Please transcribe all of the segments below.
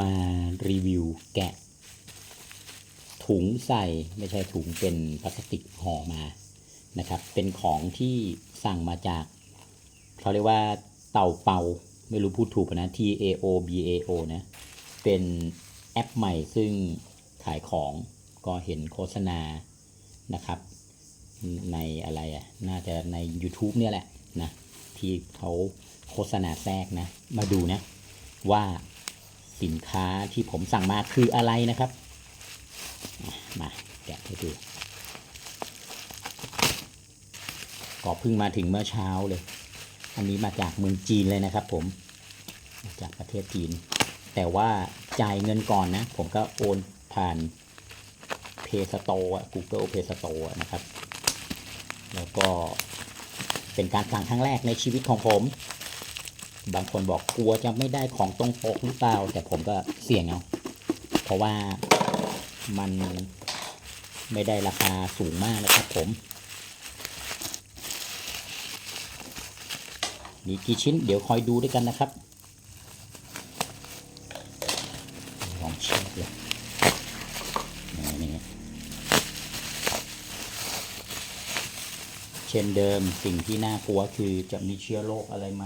มารีวิวแกะ ถุงใส่ไม่ใช่ถุงเป็นพลาสติกห่อมานะครับ เป็นของที่สั่งมาจากเขาเรียกว่าเต่าเปาไม่รู้พูดถูกปะนะ T A O B A O นะเป็นแอปใหม่ซึ่งขายของก็เห็นโฆษณานะครับ ในอะไรอะ น่าจะใน YouTube เนี่ยแหละนะที่เขาโฆษณาแทรกนะ มาดูนะว่า สินค้าที่ผมสั่งมาคืออะไรนะครับ มาแกะให้ดูก็เพิ่งมาถึงเมื่อเช้าเลย อันนี้มาจากเมืองจีนเลยนะครับ ผม จากประเทศจีน แต่ว่าจ่ายเงินก่อนนะ ผมก็โอนผ่าน Play Store อะ Google Play Store นะครับ แล้วก็เป็นการสั่งครั้งแรกในชีวิตของผม บางคนบอกกลัวจะไม่ได้ของตรงปกหรือเปล่า แต่ผมก็เสี่ยงเอาเพราะว่ามันไม่ได้ราคาสูงมากนะครับผม มีกี่ชิ้นเดี๋ยวคอยดูด้วยกันนะครับ ลองเช็คเลยนี่นี่เช่นเดิมสิ่งที่น่ากลัวคือจะมีเชื้อโรคอะไรไหม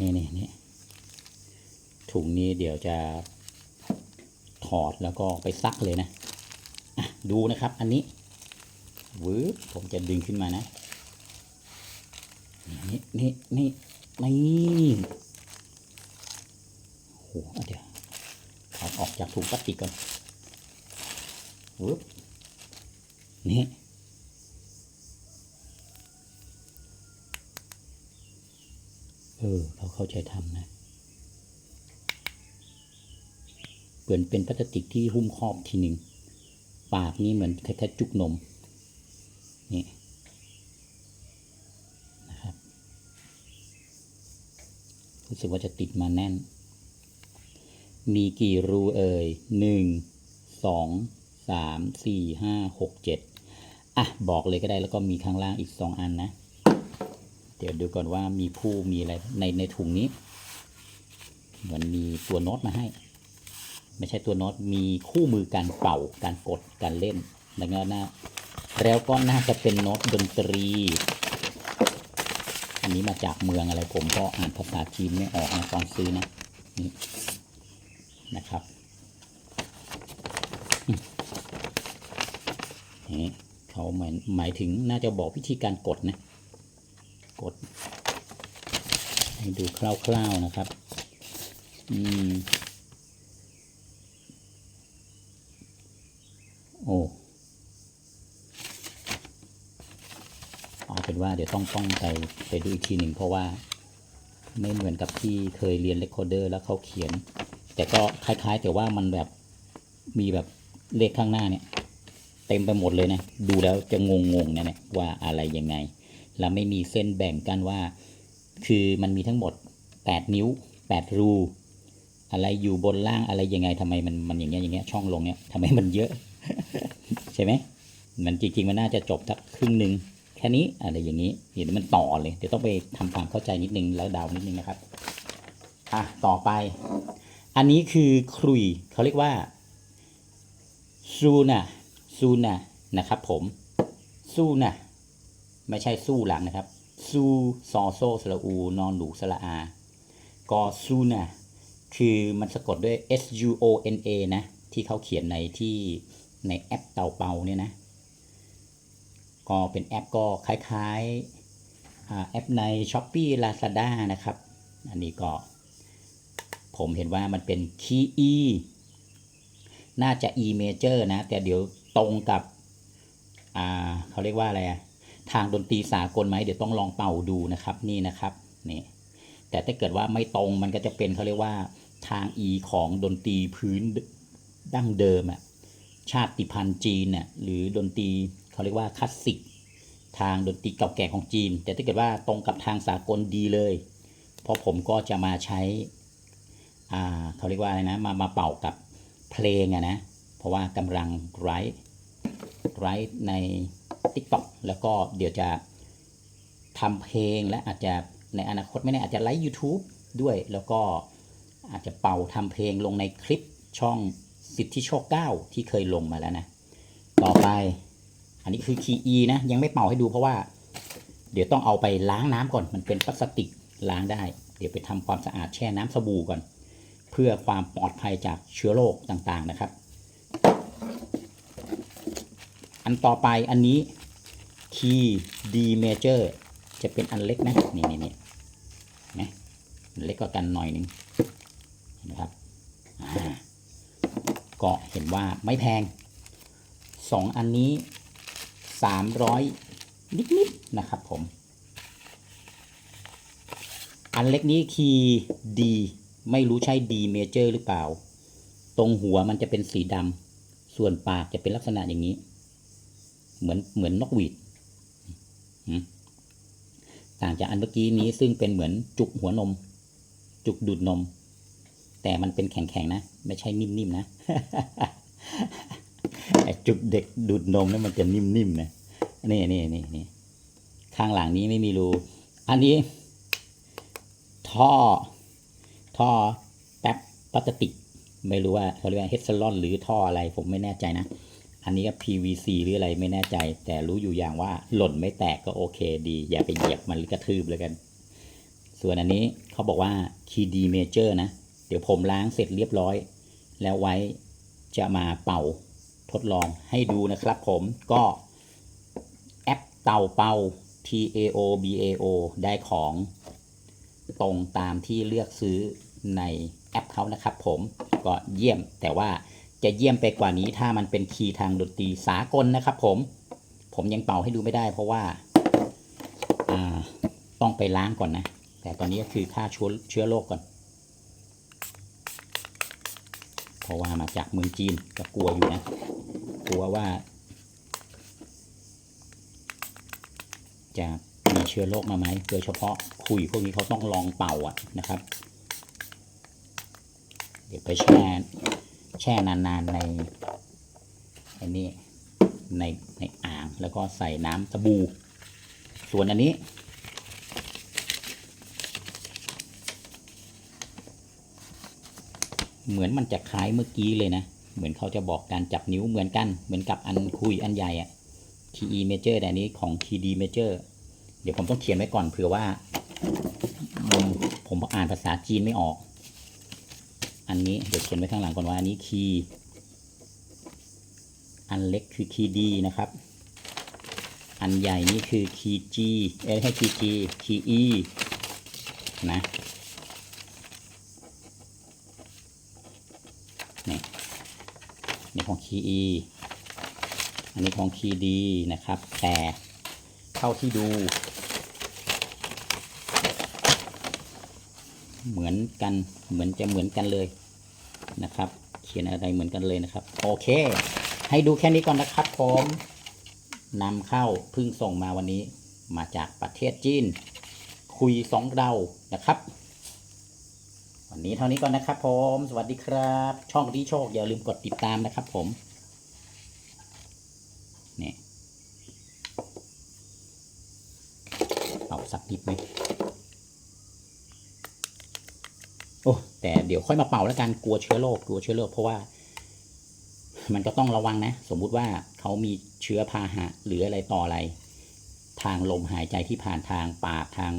นี่นี่นี่ถุงนี้เดี๋ยวจะถอดแล้วก็ไปซักเลยนะอะดูนะครับอันนี้วืบผมจะดึงขึ้นมานะ นี่นี่นี่นี่โอ้โหเดี๋ยวเอาออกจากถุงพลาสติกก่อนวืบนี่ เออเขาเข้าใจทำนะเปลี่ยนเป็นพลาสติกที่หุ้มครอบทีหนึ่ง ปากนี่เหมือนแคล้ายๆจุกนม นี่นะครับ รู้สึกว่าจะติดมาแน่น มีกี่รูเอ่ยหนึ่งสองสามสี่ห้าหกเจ็ดอะ บอกเลยก็ได้แล้วก็มีข้างล่างอีกสองอันนะ เดี๋ยวดูก่อนว่ามีผู้มีอะไรในในถุงนี้ เหมือนมีตัวโน้ตมาให้ ไม่ใช่ตัวโน้ตมีคู่มือการเป่าการกดการเล่นแล้วก็น่าแล้วก็น่าจะเป็นโน้ตดนตรี อันนี้มาจากเมืองอะไรผมก็อ่านภาษาจีนไม่ออกนะตอนซื้อนะนี่นะครับนี่เขาหมายหมายถึงน่าจะบอกวิธีการกดนะ กด ให้ดูคร่าวๆนะครับ อืม โอ้เอาเป็นว่าเดี๋ยวต้องต้องไปไปดูอีกทีหนึ่งเพราะว่าไม่เหมือนกับที่เคยเรียนเรคคอร์เดอร์แล้วเขาเขียน แต่ก็คล้ายๆ แต่ว่ามันแบบมีแบบเลขข้างหน้าเนี่ย เต็มไปหมดเลยนะ ดูแล้วจะงงๆเนี่ยว่าอะไรยังไง แล้วไม่มีเส้นแบ่งกันว่า คือมันมีทั้งหมด 8 นิ้ว 8 รู อะไรอยู่บนล่างอะไรยังไงทำไมมันมันอย่างเงี้ยอย่างเงี้ยช่องลงเนี้ยทำไมมันเยอะ ใช่ไหมมันจริงๆมันน่าจะจบสักครึ่งหนึ่งแค่นี้อะไรอย่างนี้เดี๋ยวมันต่อเลยเดี๋ยวต้องไปทำความเข้าใจนิดนึงแล้วเดานิดนึงนะครับอะต่อไป อันนี้คือครุยเขาเรียกว่าซูน่ะซูน่ะนะครับผมซูน่ะ ไม่ใช่สู้หลังนะครับ ซูซอโซสระอู นอนหนูสระอากอซูนะคือมันสะกดด้วย S U O N A นะ ที่เขาเขียนในที่ในแอปเต่าเปาเนี่ยนะก็เป็นแอปก็คล้ายๆอ่าแอปใน s h อ p e e Lazada นะครับ อันนี้ก็ ผมเห็นว่ามันเป็นคีย์ E น่าจะ E major นะ แต่เดี๋ยวตรงกับ เขาเรียกว่าอะไรอะ ทางดนตรีสากลไหมเดี๋ยวต้องลองเป่าดูนะครับนี่นะครับนี่แต่ถ้าเกิดว่าไม่ตรงมันก็จะเป็นเขาเรียกว่าทาง E ของดนตรีพื้นดั้งเดิมอะชาติพันธุ์จีนน่ะหรือดนตรีเขาเรียกว่าคลาสสิกทางดนตรีเก่าแก่ของจีน แต่ถ้าเกิดว่าตรงกับทางสากลดีเลย เพราะผมก็จะมาใช้อ่าเขาเรียกว่าอะไรนะมามาเป่ากับเพลงอะนะเพราะว่ากำลังไร้ไร้ใน TikTok แล้วก็เดี๋ยวจะทำเพลงและอาจจะในอนาคตไม่แน่อาจจะไลฟ์ YouTube ด้วย แล้วก็อาจจะเป่าทำเพลงลงในคลิปช่องสิทธิโชคเก้าที่เคยลงมาแล้วนะ ต่อไป อันนี้คือคีย์ E นะ ยังไม่เป่าให้ดูเพราะว่า เดี๋ยวต้องเอาไปล้างน้ำก่อน มันเป็นพลาสติกล้างได้ เดี๋ยวไปทำความสะอาดแช่น้ำสบู่ก่อน เพื่อความปลอดภัยจากเชื้อโรคต่างๆนะครับ อันต่อไปอันนี้ คีย์ D major จะเป็นอันเล็กนะนี่นี่นี่นะเล็กกว่ากันหน่อยนึงนะครับก็เห็นว่าไม่แพงสองอันนี้สามร้อยนิดๆนะครับผม อันเล็กนี้คีย์ D ไม่รู้ใช่ D major หรือเปล่า ตรงหัวมันจะเป็นสีดำส่วนปากจะเป็นลักษณะอย่างนี้ เหมือนเหมือนนกหวีด ต่างจากอันเมื่อกี้นี้ซึ่งเป็นเหมือนจุกหัวนม จุกดูดนม แต่มันเป็นแข็งๆนะ ไม่ใช่นิ่มๆนะจุกเด็กดูดนมนี่มันจะนิ่มๆนะนี่นี่นี่นี่ข้างหลังนี้ไม่มีรูอันนี้ ท่อ ท่อแป๊บพลาสติก ไม่รู้ว่าเขาเรียกว่าเฮดซลอนหรือท่ออะไรผมไม่แน่ใจนะ อันนี้ก็ PVC หรืออะไรไม่แน่ใจ แต่รู้อยู่อย่างว่าหล่นไม่แตกก็โอเคดี อย่าไปเหยียบมันหรือกระทืบแล้วกัน ส่วนอันนี้เขาบอกว่า KD Major นะ เดี๋ยวผมล้างเสร็จเรียบร้อย แล้วไว้จะมาเป่าทดลองให้ดูนะครับผมก็แอปเต่าเป่า T A O B A O ได้ของตรงตามที่เลือกซื้อในแอปเขานะครับผมก็เยี่ยมแต่ว่า จะเยี่ยมไปกว่านี้ถ้ามันเป็นคีย์ทางดนตรีสากลนะครับ ผม ผมยังเป่าให้ดูไม่ได้ เพราะว่าต้องไปล้างก่อนนะ แต่ตอนนี้ก็คือฆ่าเชื้อเชื้อโรคก่อน เพราะว่ามาจากเมืองจีนก็กลัวอยู่นะ กลัวว่า จะมีเชื้อโรคมาไหมโดยเฉพาะคุยพวกนี้เขาต้องลองเป่าอะนะครับ เดี๋ยวไปแช่ แช่นานๆในอันนี้ในในอ่างแล้วก็ใส่น้ำสบู่ ส่วนอันนี้ เหมือนมันจะคล้ายเมื่อกี้เลยนะ เหมือนเขาจะบอกการจับนิ้วเหมือนกัน เหมือนกับอันคุยอันใหญ่อะ Key E major แต่อันนี้ของ Key D major เดี๋ยวผมต้องเขียนไว้ก่อนเผื่อว่า ผมอ่านภาษาจีนไม่ออก อันนี้เดี๋ยวเขียนไว้ข้างหลังก่อนว่าอันนี้คีย์อันเล็กคือคีย์ดีนะครับ อันใหญ่นี่คือคีย์จีเอ้ให้คีย์จีคีย์อีนะนี่นี่ของคีย์อีอันนี้ของคีย์ดีนะครับ แต่เท่าที่ดู เหมือนกันเหมือนจะเหมือนกันเลยนะครับ เขียนอะไรเหมือนกันเลยนะครับ โอเค ให้ดูแค่นี้ก่อนนะครับผมนำเข้าเพึ่งส่งมาวันนี้มาจากประเทศจีน คุยสองเรานะครับ วันนี้เท่านี้ก่อนนะครับ ผม สวัสดีครับ ช่องที่โชค อย่าลืมกดติดตามนะครับ ผมนี่เอาสักนิดไหม โอ้แต่เดี๋ยวค่อยมาเป่าแล้วกันกลัวเชื้อโรคกลัวเชื้อโรคเพราะว่า มันก็ต้องระวังนะ สมมุติว่าเขามีเชื้อพาหะหรืออะไรต่ออะไร ทางลมหายใจที่ผ่านทางปากทาง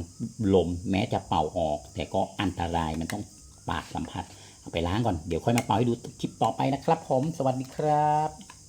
ลม แม้จะเป่าออก แต่ก็อันตรายมันต้องปากสัมผัสเอาไปล้างก่อนเดี๋ยวค่อยมาเป่าให้ดูคลิปต่อไปนะครับ ผม สวัสดีครับ